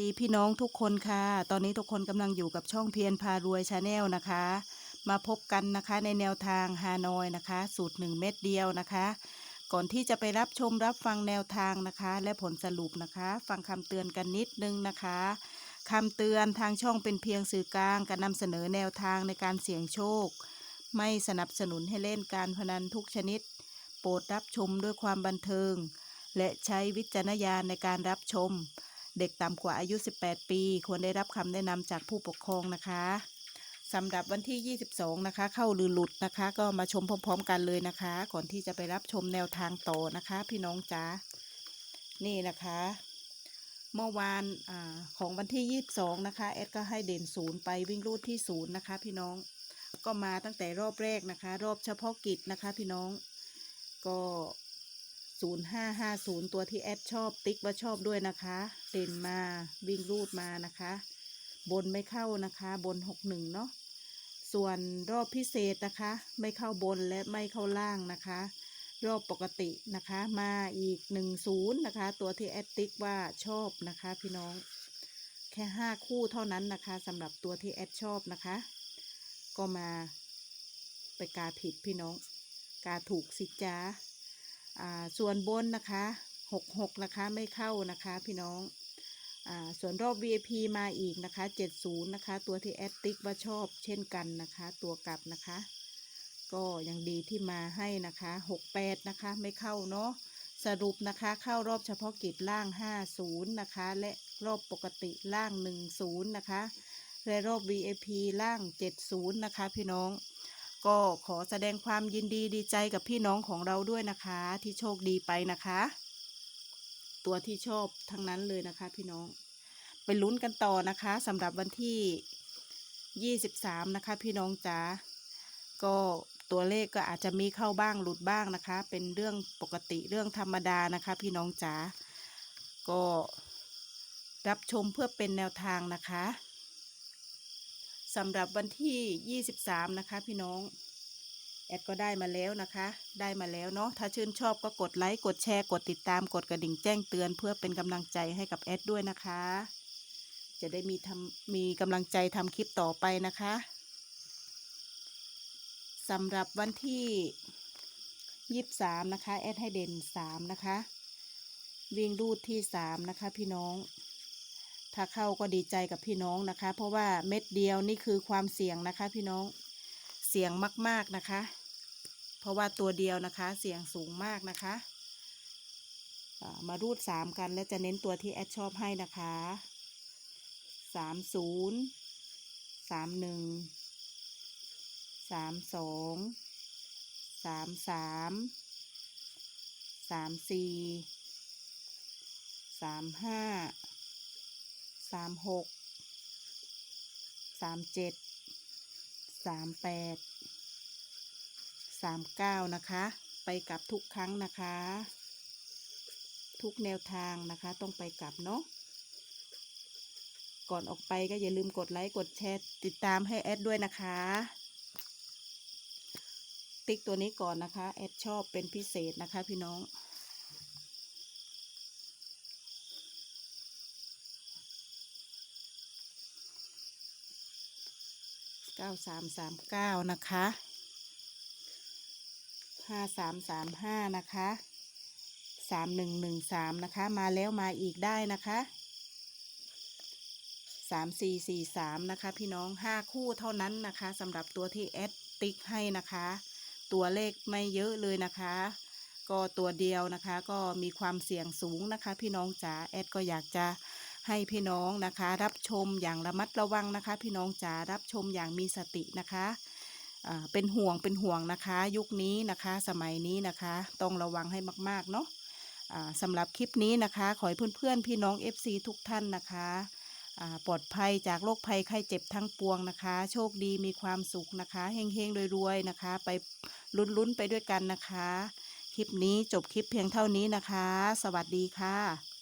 ดีพี่น้องทุกคนค่ะ ตอนนี้ทุกคนกำลังอยู่กับช่องเพียรพารวยชาแนลนะคะ มาพบกันนะคะในแนวทางฮานอยนะคะ สูตร 1 เม็ดเดียวนะคะ ก่อนที่จะไปรับชมรับฟังแนวทางนะคะ และผลสรุปนะคะ ฟังคำเตือนกันนิดนึงนะคะคำเตือนทางช่องเป็นเพียงสื่อกลางการนำเสนอแนวทางในการเสี่ยงโชค ไม่สนับสนุนให้เล่นการพนันทุกชนิด โปรดรับชมด้วยความบันเทิง และใช้วิจารณญาณในการรับชม เด็กต่ำกว่าอายุ 18 ปี ควรได้รับคำแนะนำจากผู้ปกครองนะคะสำหรับวันที่ 22 นะคะ เข้าหรือหลุดนะคะ ก็มาชมพร้อม ๆ กันเลยนะคะ ก่อนที่จะไปรับชมแนวทางต่อนะคะ พี่น้องจ๋านี่นะคะ เมื่อวานอของวันที่ 22 นะคะแอดก็ให้เด่นศูนย์ไปวิ่งรูดที่ศูนย์นะคะ พี่น้องก็มาตั้งแต่รอบแรกนะคะ รอบเฉพาะกิจนะคะ พี่น้องก็ 0550 ตัวที่แอดชอบติ๊กว่าชอบด้วยนะคะ เด่นมาวิ่งรูดมานะคะ บนไม่เข้านะคะ บน 61 เนาะส่วนรอบพิเศษนะคะ ไม่เข้าบนและไม่เข้าล่างนะคะ รอบปกตินะคะ มาอีก 10 นะคะ ตัวที่แอดติ๊กว่าชอบนะคะพี่น้องแค่ 5 คู่เท่านั้นนะคะสำหรับตัวที่แอดชอบนะคะ ก็มาไปกาผิดพี่น้อง กาถูกสิจ้าอ่า ส่วนบนนะคะหกหกนะคะไม่เข้านะคะพี่น้องอส่วนรอบ VIP มาอีกนะคะเจ็ดศูนย์นะคะ ตัวที่แอดติกว่าชอบเช่นกันนะคะ ตัวกลับนะคะ ก็ยังดีที่มาให้นะคะหกแปดนะคะไม่เข้าเนาะสรุปนะคะเข้ารอบเฉพาะกิจล่างห้าศูนย์นะคะ และรอบปกติล่างหนึ่งศูนย์นะคะ และรอบ VIP ล่างเจ็ดศูนย์นะคะพี่น้อง ก็ขอแสดงความยินดีดีใจกับพี่น้องของเราด้วยนะคะ ที่โชคดีไปนะคะ ตัวที่ชอบทั้งนั้นเลยนะคะ พี่น้องไปลุ้นกันต่อนะคะสำหรับวันที่ 23 นะคะ พี่น้องจ๋าก็ตัวเลขก็อาจจะมีเข้าบ้างหลุดบ้างนะคะ เป็นเรื่องปกติเรื่องธรรมดานะคะ พี่น้องจ๋าก็รับชมเพื่อเป็นแนวทางนะคะ สำหรับวันที่ 23 นะคะ พี่น้อง แอดก็ได้มาแล้วนะคะ ได้มาแล้วเนาะถ้าชื่นชอบก็กดไลค์กดแชร์กดติดตามกดกระดิ่งแจ้งเตือน เพื่อเป็นกำลังใจให้กับแอดด้วยนะคะ จะได้มีทำมีกำลังใจทำคลิปต่อไปนะคะสำหรับวันที่23นะคะ แอดให้เด่น3นะคะ วิ่งรูดที่3นะคะ พี่น้อง ถ้าเข้าก็ดีใจกับพี่น้องนะคะ เพราะว่าเม็ดเดียวนี่คือความเสี่ยงนะคะ พี่น้องเสี่ยงมาก ๆนะคะ เพราะว่าตัวเดียวนะคะ เสี่ยงสูงมากนะคะามารูดสามกันและจะเน้นตัวที่แอดชอบให้นะคะสามศูนย์สามหนึ่งสามสองสามสามสามสี่สามห้า สามหกสามเจ็ดสามแปดสามเก้านะคะ ไปกลับทุกครั้งนะคะ ทุกแนวทางนะคะ ต้องไปกลับเนาะก่อนออกไปก็อย่าลืมกดไลค์ กดแชร์ ติดตามให้แอดด้วยนะคะ ติ๊กตัวนี้ก่อนนะคะ แอดชอบเป็นพิเศษนะคะพี่น้อง ก้าสามสามเก้านะคะห้าสามสามห้านะคะสามหนึ่งหนึ่งสามนะคะ มาแล้วมาอีกได้นะคะสามสี่สี่สามนะคะ พี่น้องห้าคู่เท่านั้นนะคะสำหรับตัวที่แอดติ๊กให้นะคะ ตัวเลขไม่เยอะเลยนะคะ ก็ตัวเดียวนะคะ ก็มีความเสี่ยงสูงนะคะ พี่น้องจ๋าแอดก็อยากจะ ให้พี่น้องนะคะ รับชมอย่างระมัดระวังนะคะ พี่น้องจ๋ารับชมอย่างมีสตินะคะเป็นห่วงเป็นห่วงนะคะ ยุคนี้นะคะ สมัยนี้นะคะ ต้องระวังให้มาก ๆ เนาะสำหรับคลิปนี้นะคะ ขอให้เพื่อนๆ พี่น้อง FC ทุกท่านนะคะปลอดภัยจากโรคภัยไข้เจ็บทั้งปวงนะคะ โชคดีมีความสุขนะคะเฮงๆรวยๆนะคะ ไปลุ้นๆไปด้วยกันนะคะ คลิปนี้จบคลิปเพียงเท่านี้นะคะ สวัสดีค่ะ